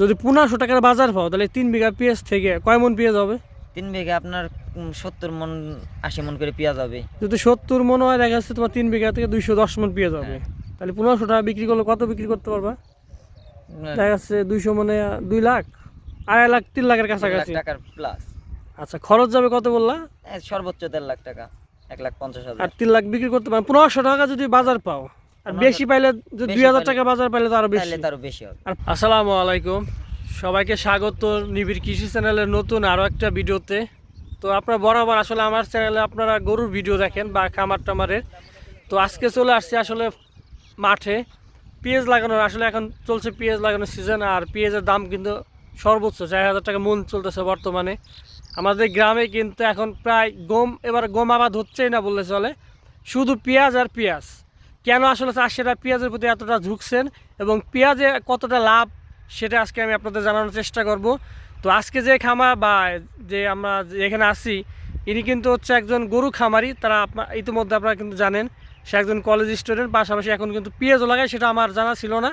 যদি পনেরোশো টাকার বাজার পাও তাহলে তিন বিঘা পেঁয়াজ থেকে কয় মন পেঁয়াজ হবে? তিন বিঘা আপনার সত্তর মন আশি মন করে পেঁয়াজ হবে। যদি সত্তর মন হয় দেখা যাচ্ছে তোমার তিন বিঘা থেকে দুইশো দশ মন পেঁয়াজ হবে। তাহলে পনেরোশো টাকা বিক্রি করলে কত বিক্রি করতে পারবা? দেখা যাচ্ছে দুইশো মনে দুই লাখ আড়াই লাখ তিন লাখের কাছাকাছি। টাকার প্লাস আচ্ছা খরচ যাবে কত বললা? সর্বোচ্চ দেড় লাখ টাকা এক লাখ পঞ্চাশ হাজার। আর তিন লাখ বিক্রি করতে পারো পনেরোশো টাকা যদি বাজার পাও আর বেশি পাইলে দুই হাজার টাকা বাজার পাইলে তো আরও বেশি। তারও বেশি হবে। আসসালামু আলাইকুম। সবাইকে স্বাগত নিবিড় কৃষি চ্যানেলের নতুন আরও একটা ভিডিওতে। তো আপনারা বরাবর আসলে আমার চ্যানেলে আপনারা গরুর ভিডিও দেখেন বা খামার টামারের। তো আজকে চলে আসছি আসলে মাঠে। পেঁয়াজ লাগানোর আসলে এখন চলছে পেঁয়াজ লাগানোর সিজন আর পেঁয়াজের দাম কিন্তু সর্বোচ্চ। চার হাজার টাকা মন চলতেছে বর্তমানে। আমাদের গ্রামে কিন্তু এখন প্রায় গম এবার গম আবাদ হচ্ছেই না বললে চলে। শুধু পেঁয়াজ আর পেঁয়াজ। কেন আসলে চাষিরা পেঁয়াজের প্রতি এতটা ঝুঁকছেন এবং পেঁয়াজে কতটা লাভ সেটা আজকে আমি আপনাদের জানানোর চেষ্টা করব। তো আজকে যে খামার বা যে আমরা এখানে আসি ইনি কিন্তু হচ্ছে একজন গরু খামারি, তারা আপনার ইতিমধ্যে আপনারা কিন্তু জানেন, সে একজন কলেজ স্টুডেন্ট পাশাপাশি এখন কিন্তু পেঁয়াজও লাগায়, সেটা আমার জানা ছিল না।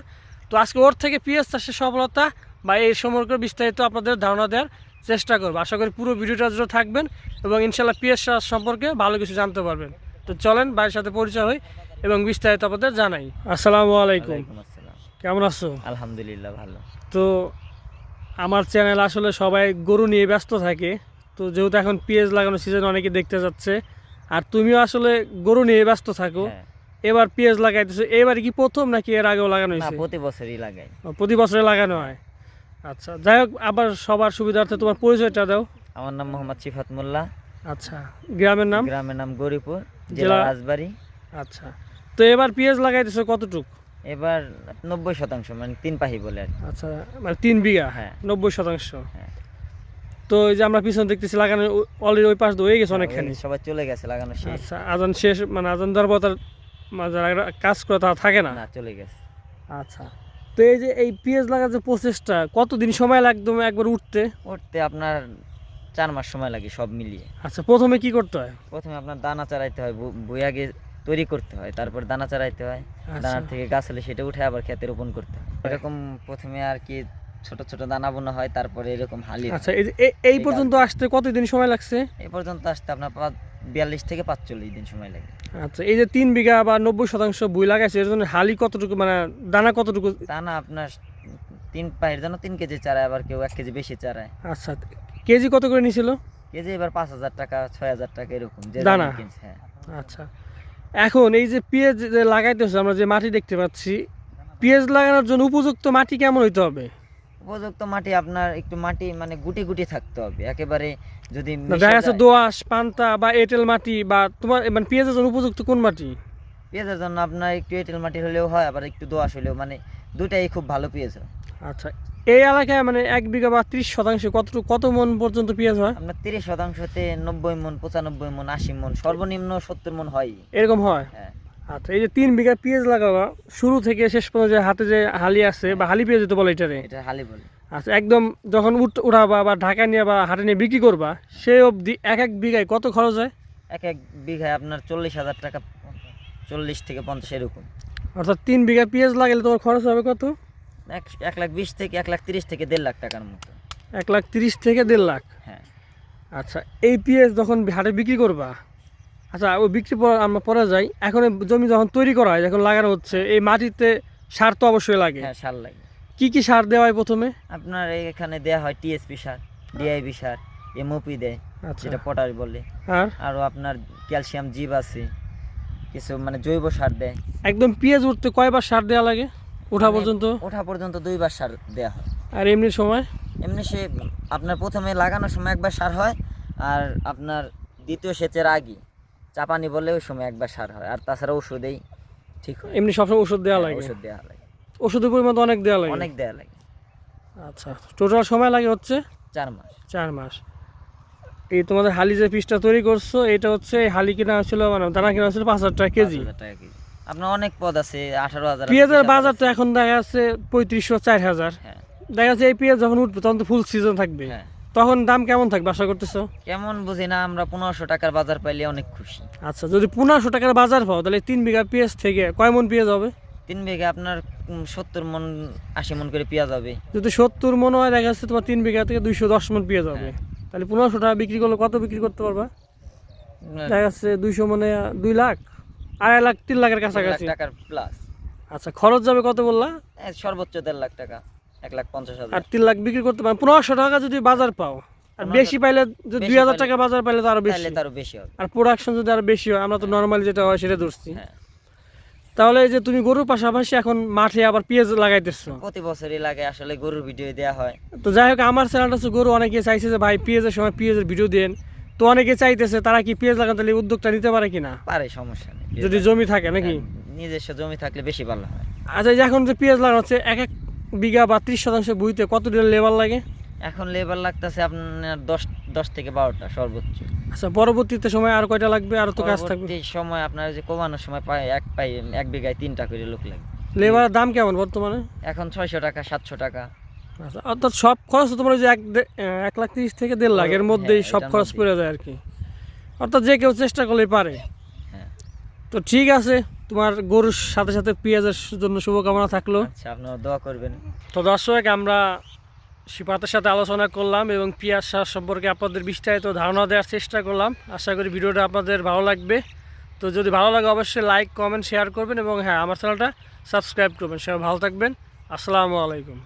তো আজকে ওর থেকে পেঁয়াজ চাষের সফলতা বা এই সম্পর্কে বিস্তারিত আপনাদের ধারণা দেওয়ার চেষ্টা করব। আশা করি পুরো ভিডিওটা জুড়ে থাকবেন এবং ইনশাল্লাহ চাষ সম্পর্কে ভালো কিছু জানতে পারবেন। তো চলেন, ভাইয়ের সাথে পরিচয় হই। এবং বিস্তারিত আপনাদের জানাই। আসসালামু আলাইকুম। কেমন আছো? আলহামদুলিল্লাহ ভালো। তো আমার চ্যানেল আসলে সবাই গরু নিয়ে ব্যস্ত থাকে। তো যেহেতু এখন পেঁয়াজ লাগানোর সিজন অনেকে দেখতে যাচ্ছে আর তুমিও আসলে গরু নিয়ে ব্যস্ত থাকো। হ্যাঁ। এবার পেঁয়াজ লাগাইতেছো। এবার কি প্রথম নাকি এর আগেও লাগানো হয়েছে? প্রতি বছরই লাগাই। প্রতি বছরে লাগানো হয়। আচ্ছা যাই হোক আবার সবার সুবিধার্থে তোমার পরিচয়টা দাও। আমার নাম মোহাম্মদ সিফাত মোল্লা। আচ্ছা গ্রামের নাম? গ্রামের নাম গরিপুর জেলা রাজবাড়ি। আচ্ছা। তো এবার পেঁয়াজ লাগাইতেছো কতটুক? এবার নব্বই শতাংশ মানে তিন পাহি বলে আর কি। আচ্ছা মানে তিন বিঘা? হ্যাঁ। নব্বই শতাংশ। হ্যাঁ। তো এই যে আমরা পিছনে দেখতেছি লাগানো অলরেডি ওই পাশ দিয়ে হয়ে গেছে অনেকখানি? ওই সবাই চলে গেছে লাগানো শেষ। আচ্ছা আজান শেষ মানে আজান দেওয়ার পর তার মানে যারা কাজ করে তারা থাকে না? না চলে গেছে। আচ্ছা তো এই যে এই পেঁয়াজ লাগার যে প্রসেসটা কতদিন সময় লাগতো একবার উঠতে? উঠতে আপনার চার মাস সময় লাগে সব মিলিয়ে। আচ্ছা প্রথমে কি করতে হয়? প্রথমে আপনার দানা চারাইতে হয় বু- বই আগে তৈরি করতে হয় তারপর দানা চারাইতে হয়। আচ্ছা। দানার থেকে গাছ হলে সেটা উঠে আবার খেতে রোপণ করতে হয়। এরকম প্রথমে আর কি ছোট ছোট দানা বোনা হয় তারপরে এরকম হালি আচ্ছা এই পর্যন্ত আসতে কতদিন সময় লাগছে? এই পর্যন্ত আসতে আপনার বিয়াল্লিশ থেকে পাঁচচল্লিশ দিন সময় লাগে। আচ্ছা এই যে তিন বিঘা বা নব্বই শতাংশ বই লাগাইছে এর জন্য হালি কতটুকু মানে দানা কতটুকু? দানা আপনার তিন পায়ের জন্য তিন কেজি চারায় আবার কেউ এক কেজি বেশি চারায়। আচ্ছা কেজি কত করে নিয়েছিল কেজি এবার পাঁচ হাজার টাকা ছয় হাজার টাকা এরকম দানা? হ্যাঁ। আচ্ছা। এখন এই যে পেঁয়াজ লাগাইতেছে আমরা যে মাটি দেখতে পাচ্ছি পেঁয়াজ লাগানোর জন্য উপযুক্ত মাটি কেমন হইতে হবে? উপযুক্ত মাটি আপনার একটু মাটি মানে গুটি গুটি থাকতে হবে। একেবারে যদি দেখা যাচ্ছে দোআঁশ পান্তা বা এঁটেল মাটি বা তোমার মানে পেঁয়াজের জন্য উপযুক্ত কোন মাটি? পেঁয়াজের জন্য আপনার একটু এঁটেল মাটি হলেও হয় আবার একটু দোয়াশ হলেও। মানে দুটাই খুব ভালো পেঁয়াজ আচ্ছা এই এলাকায় মানে এক বিঘা বা ত্রিশ শতাংশ কত কত মন পর্যন্ত পেঁয়াজ হয়? আপনার তিরিশ শতাংশতে নব্বই মন পঁচানব্বই মন আশি মন সর্বনিম্ন সত্তর মন হয়। এরকম হয়? হ্যাঁ। আচ্ছা এই যে তিন বিঘা পেঁয়াজ লাগাবা শুরু থেকে শেষ পর্যন্ত যে হাতে যে হালি আছে বা হালি পেঁয়াজ তো বলে এটারে? এটা হালি বলে। আচ্ছা একদম যখন উঠ উঠাবা বা ঢাকা নিয়ে বা হাটে নিয়ে বিক্রি করবা সেই অবধি এক এক বিঘায় কত খরচ হয়? এক এক বিঘায় আপনার চল্লিশ হাজার টাকা চল্লিশ থেকে পঞ্চাশ এরকম। অর্থাৎ তিন বিঘা পেঁয়াজ লাগালে তোমার খরচ হবে কত? এক এক লাখ বিশ থেকে এক লাখ তিরিশ থেকে দেড় লাখ টাকার মতো। এক লাখ তিরিশ থেকে দেড় লাখ? হ্যাঁ। আচ্ছা এই পেঁয়াজ যখন হাটে বিক্রি করবা আচ্ছা ওই বিক্রি পর- আমরা পরে যাই এখন জমি যখন তৈরি করা হয় যখন লাগানো হচ্ছে এই মাটিতে সার তো অবশ্যই লাগে। হ্যাঁ সার লাগে। কি কি সার দেওয়া হয় প্রথমে? আপনার এখানে দেয়া হয় টিএসপি সার ডিআইবি সার এমওপি দেয় আচ্ছা। যেটা পটাশ বলে। আর? আরও আপনার ক্যালসিয়াম জিব আছে কিছু মানে জৈব সার দেয়। একদম পেঁয়াজ উঠতে কয়বার সার দেওয়া লাগে? ওঠা মানে পর্যন্ত? ওঠা পর্যন্ত দুইবার সার দেয়া হয়। আর এমনি সময়? এমনি সে আপনার প্রথমে লাগানোর সময় একবার সার হয় আর আপনার দ্বিতীয় সেচের আগে চাপানি বলে ওই সময় একবার সার হয় আর তাছাড়া ওষুধেই ঠিক হয়। এমনি সবসময় ওষুধ দেওয়া লাগে? ওষুধ দেওয়া লাগে। ওষুধের পরিমাণ তো অনেক দেওয়া লাগে? অনেক দেওয়া লাগে। আচ্ছা টোটাল সময় লাগে হচ্ছে? চার মাস। চার মাস। এই তোমাদের হালি যে পিসটা তৈরি করছ এটা হচ্ছে হালি কিনা ছিল মানে দানা কিনা ছিল পাঁচ হাজার টাকা কেজি। আপনার অনেক পদ আছে আঠারো হাজার। পেঁয়াজের বাজার তো এখন দেখা যাচ্ছে পঁয়ত্রিশশো চার হাজার হ্যাঁ। দেখা যাচ্ছে এই পেঁয়াজ যখন উঠবে তখন তো ফুল সিজন থাকবে। হ্যাঁ। তখন দাম কেমন থাকবে আশা করতেছো? কেমন বুঝি না আমরা পনেরোশো টাকার বাজার পাইলে অনেক খুশি। আচ্ছা যদি পনেরোশো টাকার বাজার পাও তাহলে তিন বিঘা পেঁয়াজ থেকে কয় মন পেঁয়াজ হবে? তিন বিঘা আপনার সত্তর মন আশি মন করে পেঁয়াজ হবে। যদি সত্তর মনে হয় দেখা যাচ্ছে তোমার তিন বিঘা থেকে দুইশো দশ মন পেয়ে যাবে তাহলে পনেরোশো টাকা বিক্রি করলে কত বিক্রি করতে পারবা? দেখা যাচ্ছে দুইশো মানে দুই লাখ। আড়াই লাখ তিন লাখের কাছাকাছি। টাকার প্লাস আচ্ছা খরচ যাবে কত বললা? সর্বোচ্চ দেড় লাখ টাকা এক লাখ পঞ্চাশ আর তিন লাখ বিক্রি করতে পারেন পনেরোশো টাকা যদি বাজার পাও আর বেশি পাইলে দুই হাজার টাকা বাজার পাইলে তো আরও বেশি। বেশি হবে। আর প্রোডাকশন যদি আরও বেশি হয় আমরা তো নর্মালি যেটা হয় সেটা ধরছি। হ্যাঁ। তাহলে এই যে তুমি গরুর পাশাপাশি এখন মাঠে আবার পেঁয়াজ লাগাইতেছো। প্রতি বছরই লাগে আসলে গরুর ভিডিও দেওয়া হয়। তো যাই হোক আমার চ্যানেলটা হচ্ছে গরু অনেকে চাইছে যে ভাই পেঁয়াজের সময় পেঁয়াজের ভিডিও দেন। তো অনেকে চাইতেছে তারা কি পেঁয়াজ লাগান তাহলে উদ্যোগটা নিতে পারে কিনা? পারে সমস্যা নেই। যদি জমি থাকে নাকি? হ্যাঁ, নিজস্ব জমি থাকলে বেশি ভালো হয়। আচ্ছা এই যে এখন যে পেঁয়াজ লাগানো হচ্ছে এক এক বিঘা বা ত্রিশ শতাংশ বুঝতে কত লেবার লাগে? এখন লেবার লাগতেছে আপনার দশ দশ থেকে বারোটা সর্বোচ্চ। আচ্ছা পরবর্তীতে সময় আর কয়টা লাগবে? আর তো কাজ থাকবে। পরবর্তী সময় আপনার যে কমানোর সময় পায় এক পাই এক বিঘায় তিনটা করে লোক লাগে। লেবারের দাম কেমন বর্তমানে? এখন ছয়শো টাকা সাতশো টাকা। আচ্ছা অর্থাৎ সব খরচ তোমার ওই যে এক এক লাখ তিরিশ থেকে দেড় লাখ এর মধ্যেই হ্যাঁ, সব খরচ। পড়ে যায় আর কি। অর্থাৎ যে কেউ চেষ্টা করলেই পারে। হ্যাঁ। তো ঠিক আছে তোমার গরুর সাথে সাথে পেঁয়াজের জন্য শুভকামনা থাকল। আচ্ছা আপনারা দোয়া করবেন। তো দর্শক আমরা সিপাতের সাথে আলোচনা করলাম এবং পেঁয়াজ সার সম্পর্কে আপনাদের বিস্তারিত ধারণা দেওয়ার চেষ্টা করলাম। আশা করি ভিডিওটা আপনাদের ভালো লাগবে। তো যদি ভালো লাগে অবশ্যই লাইক কমেন্ট শেয়ার করবেন এবং হ্যাঁ আমার চ্যানেলটা সাবস্ক্রাইব করবেন। সবাই ভালো থাকবেন। আসসালামু আলাইকুম।